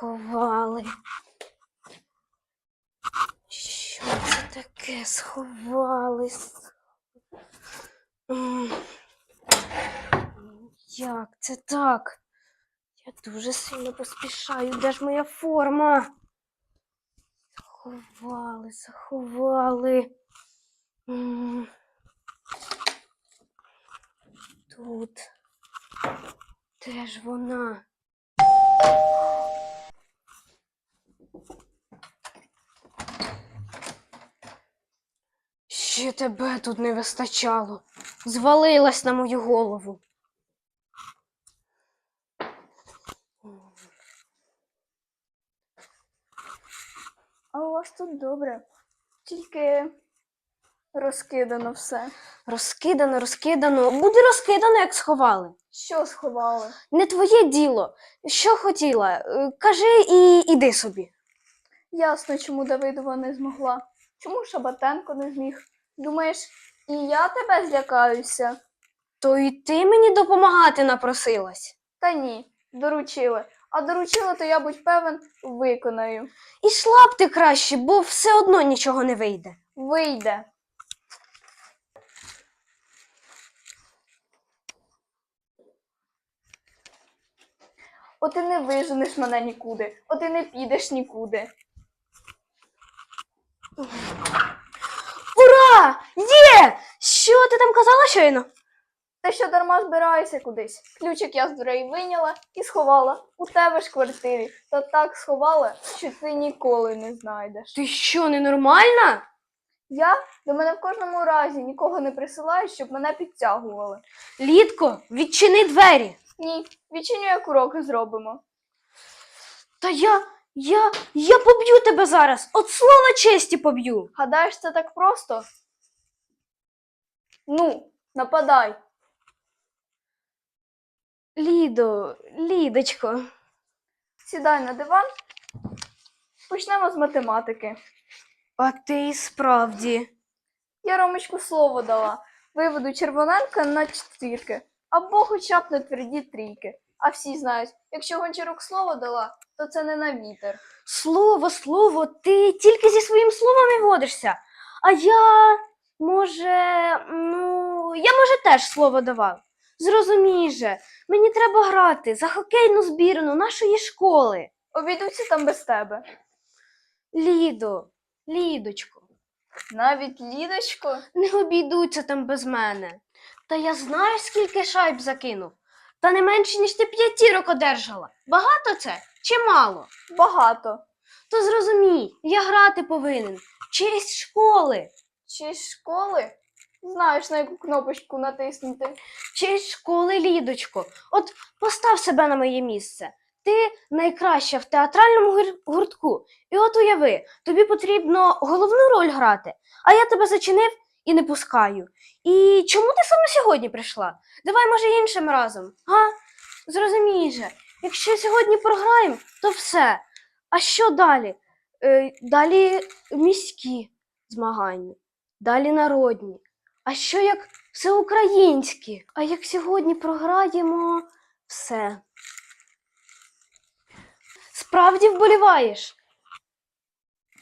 Сховали. Що це таке? Сховали. Як це так? Я дуже сильно поспішаю. Де ж моя форма? Заховали, заховали. Тут. Де ж вона? Ще тебе тут не вистачало. Звалилась на мою голову. А у вас тут добре. Тільки розкидано все. Розкидано, розкидано. Буде розкидано, як сховали. Що сховали? Не твоє діло. Що хотіла? Е, Кажи і іди собі. Ясно, чому Давидова не змогла. Чому Шабатенко не зміг? Думаєш, і я тебе злякаюся? То й ти мені допомагати напросилась. Та ні, доручили. А доручили, то я будь певен, виконаю. Ішла б ти краще, бо все одно нічого не вийде. Вийде. От і не виженеш мене нікуди, от і не підеш нікуди. Ура! Є! Що ти там казала щойно? Та що дарма збираєшся кудись. Ключик я з дверей вийняла і сховала у тебе ж квартирі. Та так сховала, що ти ніколи не знайдеш. Ти що, ненормальна? Я до мене в кожному разі нікого не присилаю, щоб мене підтягували. Літко, відчини двері. Ні, відчиню, як уроки зробимо. Та я, я, я поб'ю тебе зараз. От слова честі поб'ю. Гадаєш, це так просто? Ну, нападай. Лідо, Лідочко. Сідай на диван. Почнемо з математики. А ти і справді. Я Ромочку слово дала. Виведу Червоненка на четвірки, або хоча б на тверді трійки. А всі знають, якщо Гончарук слово дала, то це не на вітер. Слово, слово, ти тільки зі своїм словом і водишся. А я, може, ну, я, може, теж слово давав. Зрозумій же, мені треба грати за хокейну збірну нашої школи. Обійдуться там без тебе. Лідо, Лідочко, Навіть Лідочко, не обійдуться там без мене. Та я знаю, скільки шайб закинув. Та не менше, ніж ти п'ятірок одержала. Багато це чи мало? багато. То зрозумій, я грати повинен. Честь школи. Чи з школи? Знаєш, на яку кнопочку натиснути. Честь школи, Лідочко. От постав себе на моє місце. Ти найкраща в театральному гур- гуртку. І от уяви, тобі потрібно головну роль грати, а я тебе зачинив і не пускаю. І чому ти саме сьогодні прийшла? Давай, може, іншим разом, га? Зрозумій же, якщо сьогодні програємо, то все. А що далі? Е, далі міські змагання, далі народні. А що як всеукраїнські? А як сьогодні програємо все? Справді вболіваєш?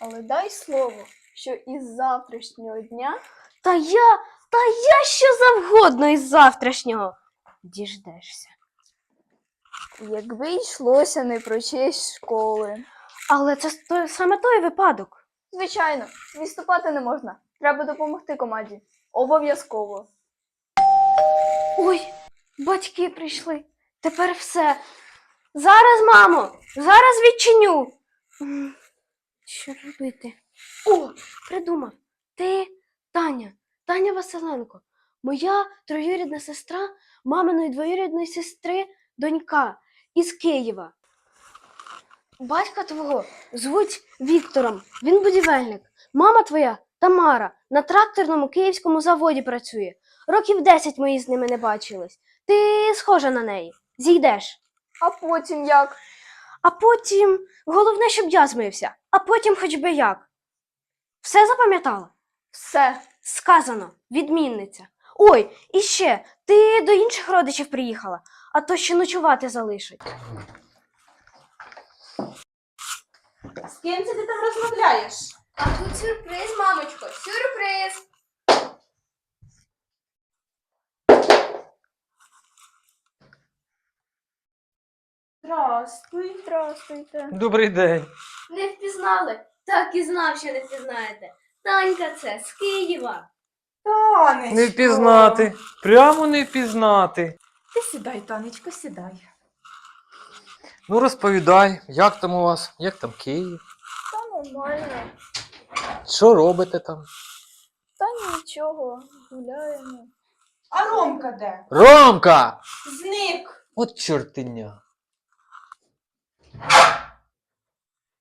Але дай слово, що із завтрашнього дня Та я, та я що завгодно із завтрашнього. Діждешся. Якби йшлося не про честь школи. Але це саме той випадок. Звичайно, відступати не можна. Треба допомогти команді. Обов'язково. Ой, батьки прийшли. Тепер все. Зараз, мамо, зараз відчиню. Що робити? О, придумав. Ти Таня, Таня Василенко, моя троюрідна сестра маминої двоюрідної сестри, донька із Києва. Батька твого звуть Віктором, він будівельник. Мама твоя Тамара на тракторному київському заводі працює. Років 10 ми з ними не бачились. Ти схожа на неї. Зійдеш. А потім як? А потім головне, щоб я змився, а потім хоч би як. Все запам'ятала? Все. Сказано, відмінниця. Ой, і ще, ти до інших родичів приїхала. а то ще ночувати залишить. З ким це ти там розмовляєш? А тут сюрприз, мамочко, сюрприз! Здравствуй. Здравствуйте. Добрий день. Не впізнали? Так і знав, що не впізнаєте. Танька це з Києва. Танечко. Не впізнати. Прямо не впізнати. Ти сідай, Танечко, сідай. Ну розповідай, як там у вас? Як там Київ? Та нормально. Що робите там? Та нічого, гуляємо. А Ромка де? Ромка! Зник. От чортиня.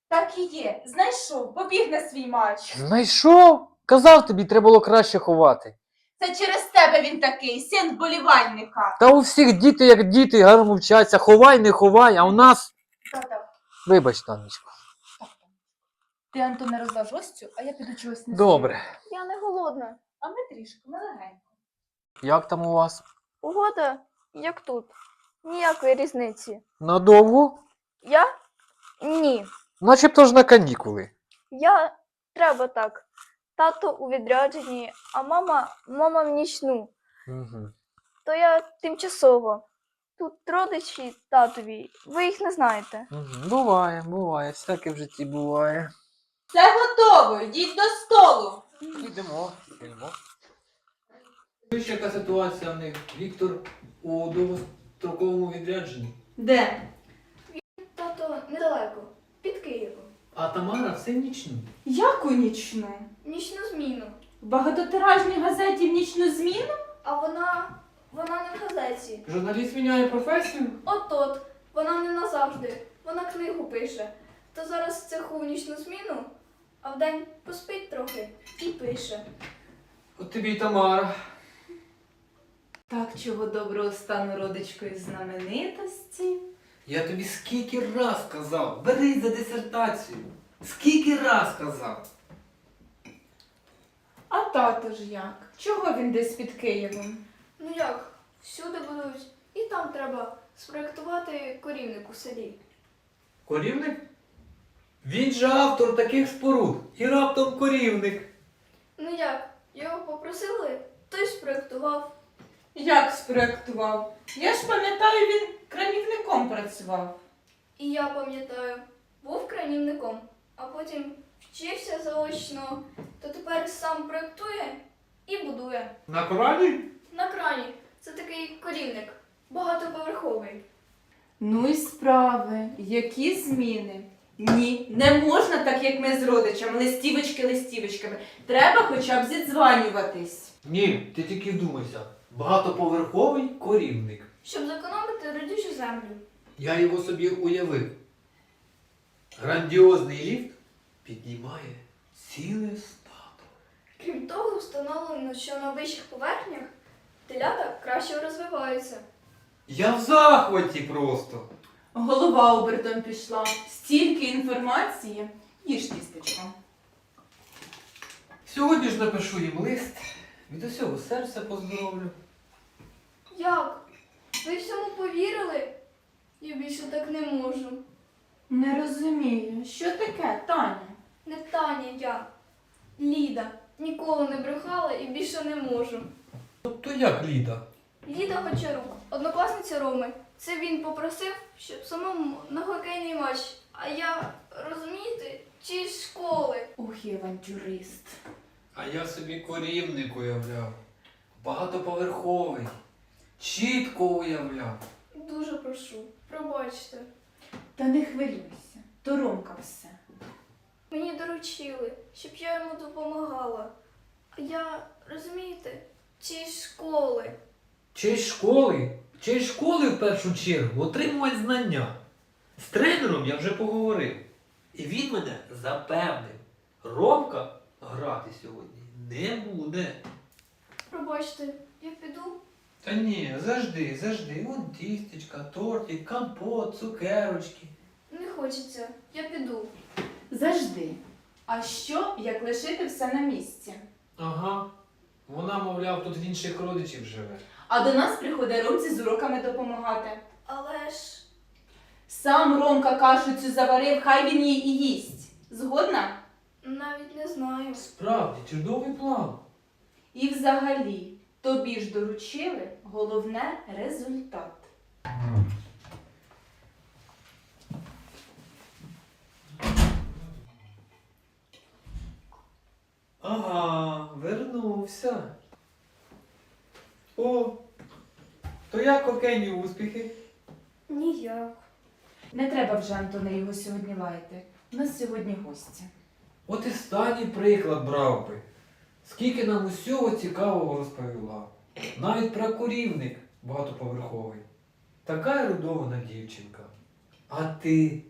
Так і є. Знайшов, побіг на свій матч. Знайшов? Казав тобі, треба було краще ховати. Це через тебе він такий, син вболівальника. Та у всіх діти, як діти, гарно вчаться. Ховай, не ховай, а у нас. Та-та. Вибач, Танечко. Ти, Антон, не розваж гостю, а я піду чогось не Добре. Я не голодна. А ми трішки, ми легенько. Як там у вас? Погода, як тут. Ніякої різниці. Надовго? Я? Ні. Начебто ж на канікули. Я треба так. Тато у відрядженні, а мама, мама в нічну. Угу. То я тимчасово. Тут родичі татові, ви їх не знаєте. Угу. Буває, буває, всяке в житті буває. Все готово, йдіть до столу. Йдемо, йдемо. Ще яка ситуація в них? Віктор у довгостроковому відрядженні. Де? Тато недалеко, під Києвом. А Тамара все нічну. Яку нічну? Нічну зміну. В багатотиражній газеті в нічну зміну? А вона. вона не в газеті. Журналіст міняє професію? От-от, вона не назавжди. Вона книгу пише. То зараз в цеху в нічну зміну, а вдень поспить трохи і пише. От тобі й Тамара. Так, чого доброго стану родичкою знаменитості. Я тобі скільки раз казав, бери за дисертацію. Скільки раз казав. А тато ж як? Чого він десь під Києвом? Ну як, всюди будуть, і там треба спроектувати корівник у селі. Корівник? Він же автор таких споруд. І раптом корівник. Ну як, його попросили, той спроектував. Як спроектував? Я ж пам'ятаю, він крамівником працював. І я пам'ятаю, був кранівником, а потім вчився заочно, то тепер сам проектує і будує. На Корані? На крані це такий корівник, багатоповерховий. Ну і справи, які зміни? Ні, не можна так, як ми з родичами, листівочки листівочками. Треба хоча б зідзванюватись. Ні, ти тільки вдумайся. Багатоповерховий корівник. Щоб зекономити родючу землю. Я його собі уявив. Грандіозний ліфт піднімає ціле стадо. Крім того, встановлено, що на вищих поверхнях телята краще розвиваються. Я в захваті просто. Голова обертом пішла. Стільки інформації. Їж тістечко. Сьогодні ж напишу їм лист. Від усього серця поздоровлю. Як? Ви всьому повірили? Я більше так не можу. Не розумію, що таке, Таня? Не Таня я. Ліда. Ніколи не брехала і більше не можу. Тобто як Ліда? Ліда Гончарук, однокласниця Роми. Це він попросив, щоб самому на хокейний матч. А я, розумієте, чи з школи. Ух, і авантюрист. А я собі корівник уявляв. Багатоповерховий. Чітко уявляв. Дуже прошу, пробачте. Та не хвилюйся, то Ромка все. Мені доручили, щоб я йому допомагала. А я, розумієте, чи з школи. Честь школи, честь школи в першу чергу отримувати знання. З тренером я вже поговорив. І він мене запевнив. Ромка грати сьогодні не буде. Пробачте, я піду. Та ні, завжди, завжди. Вон тістечка, тортик, компот, цукерочки. Не хочеться, я піду. Завжди. А що, як лишити все на місці? Ага. Вона, мовляв, тут в інших родичів живе. А до нас приходить Ромці з уроками допомагати. Але ж Сам Ромка кашу цю заварив, хай він її і їсть. Згодна? навіть не знаю. Справді, чудовий план. І взагалі, тобі ж доручили головне результат. Ага, вернувся. О, то як окені успіхи? Ніяк. Не треба вже, Антоне, його сьогодні лаяти. У нас сьогодні гості. От і стані приклад брав би. Скільки нам усього цікавого розповіла. Навіть про курівник багатоповерховий. Така ерудована дівчинка. А ти?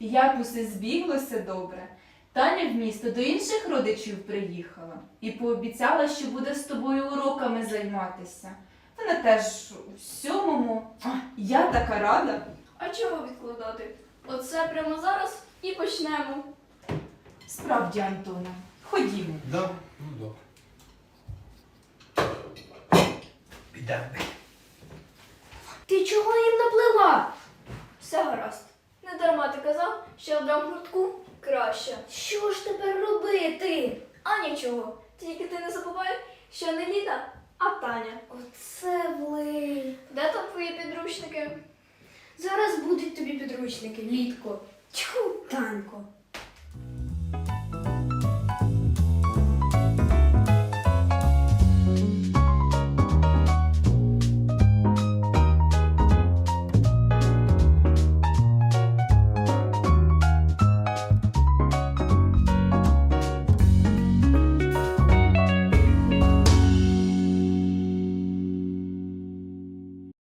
Як усе збіглося добре. Таня в місто до інших родичів приїхала і пообіцяла, що буде з тобою уроками займатися. Вона теж у сьомому. А, Я така рада. А чого відкладати? Оце прямо зараз і почнемо. Справді, Антоне, ходімо. Да? Ну добре. Підемо. Ти чого їм наплила? Все гаразд. Не дарма ти казав, що в гуртку краще. Що ж тепер робити? А нічого. Тільки ти не забувай, що не Ліна, а Таня. Оце блин. Де там твої підручники? Зараз будуть тобі підручники, літко. Тьху, Танько.